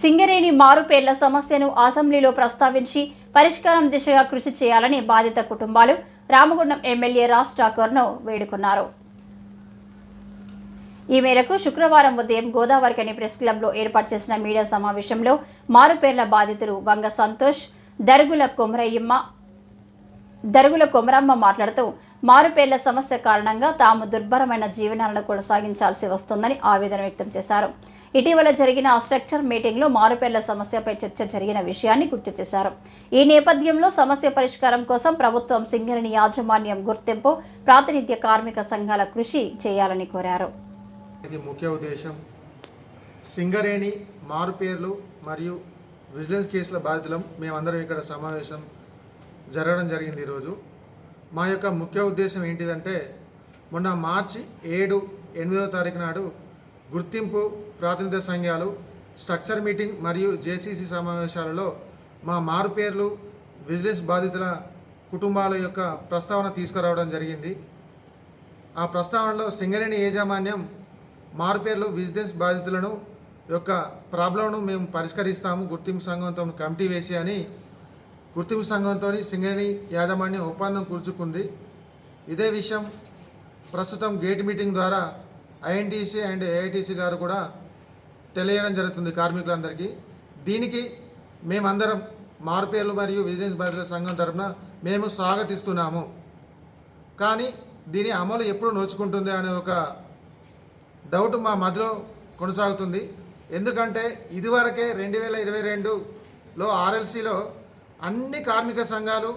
సింగరేణి మారుపేర్ల సమస్యను అసెంబ్లీలో ప్రస్తావించి పరిష్కారం దిశగా కృషి చేయాలని బాధిత కుటుంబాలు రామగుండం ఎమ్మెల్యే రాజ్ ఠాకూర్ను వేడుకున్నారు. ఈ మేరకు శుక్రవారం ఉదయం గోదావరికని ప్రెస్ క్లబ్లో ఏర్పాటు చేసిన మీడియా సమావేశంలో మారుపేర్ల బాధితులు వంగ సంతోష్ దరుగుల కొమరయ్యమ్మ దరుగుల కొమరమ్మ మాట్లాడుతూ మారుపేర్ల సమస్య కారణంగా తాము దుర్భరమైన జీవనాలను కొనసాగించాల్సి వస్తుందని ఆవేదన వ్యక్తం చేశారు. ఇటీవల జరిగిన స్ట్రక్చర్ మీటింగ్లో మారుపేర్ల సమస్యపై చర్చ జరిగిన విషయాన్ని గుర్తు చేశారు. ఈ నేపథ్యంలో సమస్య పరిష్కారం కోసం ప్రభుత్వం సింగరేణి యాజమాన్యం గుర్తింపు ప్రాతినిధ్య కార్మిక సంఘాల కృషి చేయాలని కోరారు. ఇది ముఖ్య ఉద్దేశం. సింగరేణి మారుపేర్లు మరియు విజిలెన్స్ కేసుల బాధితులం మేమందరం ఇక్కడ సమావేశం జరగడం జరిగింది ఈరోజు. మా యొక్క ముఖ్య ఉద్దేశం ఏంటిదంటే మొన్న మార్చి ఏడు ఎనిమిదవ తారీఖు నాడు గుర్తింపు ప్రాతినిధ్య సంఘాలు స్ట్రక్చర్ మీటింగ్ మరియు జేసీసీ సమావేశాలలో మా మారుపేర్లు బిజినెస్ బాధితుల కుటుంబాల యొక్క ప్రస్తావన తీసుకురావడం జరిగింది. ఆ ప్రస్తావనలో సింగరేణి యాజమాన్యం మారుపేర్లు బిజినెస్ బాధితులను యొక్క ప్రాబ్లంను మేము పరిష్కరిస్తాము గుర్తింపు సంఘంతో కమిటీ వేసి అని గుర్తింపు సంఘంతో సింగరేణి యాజమాన్యం ఒప్పందం కూర్చుకుంది. ఇదే విషయం ప్రస్తుతం గేట్ మీటింగ్ ద్వారా ఐఎన్టీసీ అండ్ ఏఐటీసీ గారు కూడా తెలియడం జరుగుతుంది కార్మికులందరికీ. దీనికి మేమందరం మార్పేర్లు మరియు విజిలెన్స్ బాధితుల సంఘం తరఫున మేము స్వాగతిస్తున్నాము. కానీ దీని అమలు ఎప్పుడు నోచుకుంటుంది అనే ఒక డౌట్ మా మధ్యలో కొనసాగుతుంది. ఎందుకంటే ఇదివరకే రెండు వేల ఇరవై రెండులో ఆర్ఎల్సీలో అన్ని కార్మిక సంఘాలు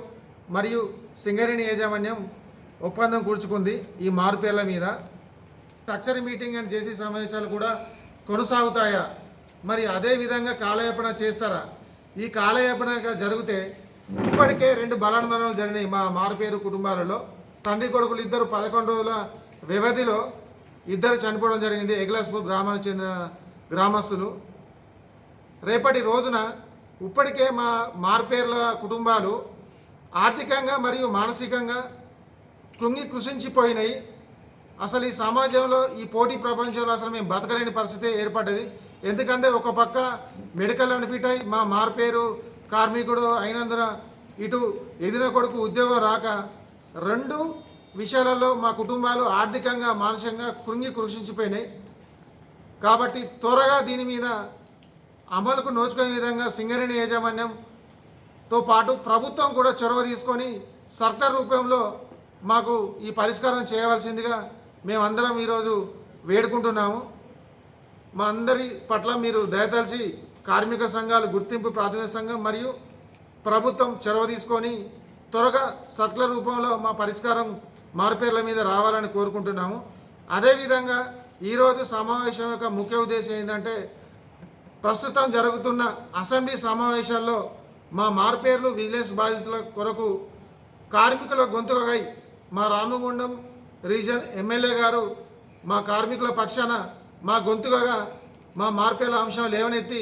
మరియు సింగరేణి యాజమాన్యం ఒప్పందం కూర్చుకుంది ఈ మార్పేర్ల మీద. స్ట్రక్చర్ మీటింగ్ అండ్ జేసీ సమావేశాలు కూడా కొనసాగుతాయా? మరి అదే విధంగా కాలయాపన చేస్తారా? ఈ కాలయాపన జరిగితే ఇప్పటికే రెండు బలాన్మరణాలు జరిగినాయి మా మారుపేరు కుటుంబాలలో. తండ్రి కొడుకులు ఇద్దరు పదకొండు రోజుల వ్యవధిలో ఇద్దరు చనిపోవడం జరిగింది. ఎగ్లాస్పూర్ గ్రామానికి చెందిన గ్రామస్తులు. రేపటి రోజున ఇప్పటికే మా మార్పేర్ల కుటుంబాలు ఆర్థికంగా మరియు మానసికంగా కృంగి కృషించిపోయినాయి అసలు ఈ సమాజంలో ఈ పోటీ ప్రపంచంలో అసలు మేము బతకలేని పరిస్థితి ఏర్పడ్డది. ఎందుకంటే ఒక పక్క మెడికల్ బెనిఫిట్ అయి మా మార్పేరు కార్మికుడు అయినందున ఇటు ఎదిన కొడుకు ఉద్యోగం రాక రెండు విషయాలలో మా కుటుంబాలు ఆర్థికంగా మానసికంగా కృంగి కృషించిపోయినాయి కాబట్టి త్వరగా దీని మీద అమలుకు నోచుకునే విధంగా సింగరేణి యాజమాన్యంతో పాటు ప్రభుత్వం కూడా చొరవ తీసుకొని సర్కార్ రూపంలో మాకు ఈ పరిష్కారం చేయవలసిందిగా మేమందరం ఈరోజు వేడుకుంటున్నాము. మా అందరి పట్ల మీరు దయతలిచి కార్మిక సంఘాలు గుర్తింపు ప్రాతినిధ్య సంఘం మరియు ప్రభుత్వం చొరవ తీసుకొని త్వరగా సర్కుల రూపంలో మా పరిష్కారం మార్పేర్ల మీద రావాలని కోరుకుంటున్నాము. అదేవిధంగా ఈరోజు సమావేశం యొక్క ముఖ్య ఉద్దేశం ఏంటంటే ప్రస్తుతం జరుగుతున్న అసెంబ్లీ సమావేశాల్లో మా మార్పేర్లు విజిలెన్స్ బాధితుల కొరకు కార్మికుల గొంతుకై మా రామగుండం రీజన్ ఎమ్మెల్యే గారు మా కార్మికుల పక్షాన మా గొంతుకగా మా మార్పేర్ల అంశం లేవనెత్తి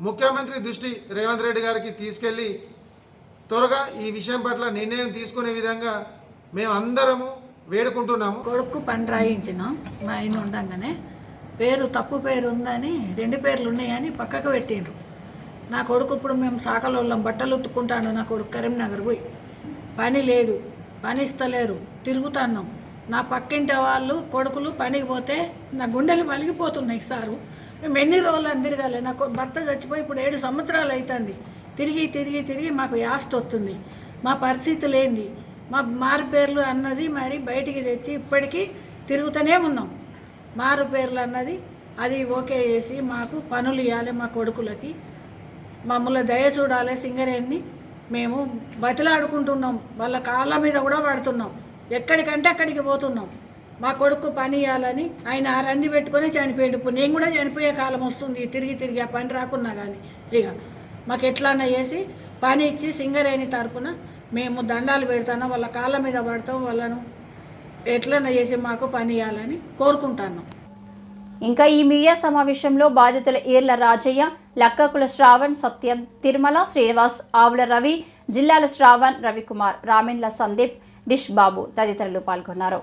ముఖ్యమంత్రి దృష్టి రేవంత్ రెడ్డి గారికి తీసుకెళ్ళి త్వరగా ఈ విషయం పట్ల నిర్ణయం తీసుకునే విధంగా మేమందరము వేడుకుంటున్నాము. కొడుకు పని రాయించిన. మా ఆయన ఉండగానే పేరు తప్పు పేరు ఉందని రెండు పేర్లు ఉన్నాయని పక్కకు పెట్టిండ్రు. నా కొడుకు ఇప్పుడు మేము సాకలోళ్ళం బట్టలు ఉత్తుకుంటాను నా కొడుకు కరీంనగర్ పోయి. పని లేదు పని ఇస్తలేరు తిరుగుతున్నాం. నా పక్కింటి వాళ్ళు కొడుకులు పనికి పోతే నా గుండెలు పలిగిపోతున్నాయి సారు. మేము ఎన్ని రోజులు అని తిరగాలి? నా భర్త చచ్చిపోయి ఇప్పుడు ఏడు సంవత్సరాలు అవుతుంది తిరిగి తిరిగి తిరిగి మాకు యాస్ట్ వస్తుంది. మా పరిస్థితి లేనిది. మా మారు పేర్లు అన్నది మరి బయటికి తెచ్చి ఇప్పటికీ తిరుగుతూనే ఉన్నాం. మారు పేర్లు అన్నది అది ఓకే చేసి మాకు పనులు ఇవ్వాలి మా కొడుకులకి. మమ్మల్ని దయ చూడాలి సింగరేణిని మేము బతిలాడుకుంటున్నాం. వాళ్ళ కాళ్ళ మీద కూడా పడుతున్నాం. ఎక్కడికంటే అక్కడికి పోతున్నాం. మా కొడుకు పని ఇవ్వాలని ఆయన ఆ రంది పెట్టుకొని చనిపోయాడు. ఇప్పుడు నేను కూడా చనిపోయే కాలం వస్తుంది. తిరిగి తిరిగి ఆ పని రాకున్నా కానీ ఇక మాకు ఎట్లన్నా చేసి పని ఇచ్చి సింగరేణి తరపున మేము దండాలు పెడతాను వాళ్ళ కాళ్ళ మీద పడతాం. వాళ్ళను ఎట్లన్నా చేసి మాకు పని ఇవ్వాలని కోరుకుంటున్నాం ఇంకా ఈ మీడియా సమావేశంలో బాధితుల ఈర్ల రాజయ్య లక్కకుల శ్రావణ్ సత్యం తిరుమల శ్రీనివాస్ ఆవుల రవి జిల్లాల శ్రావణ్ రవికుమార్ రామిండ్ల సందీప్ డిష్ బాబు తదితరులు పాల్గొన్నారు.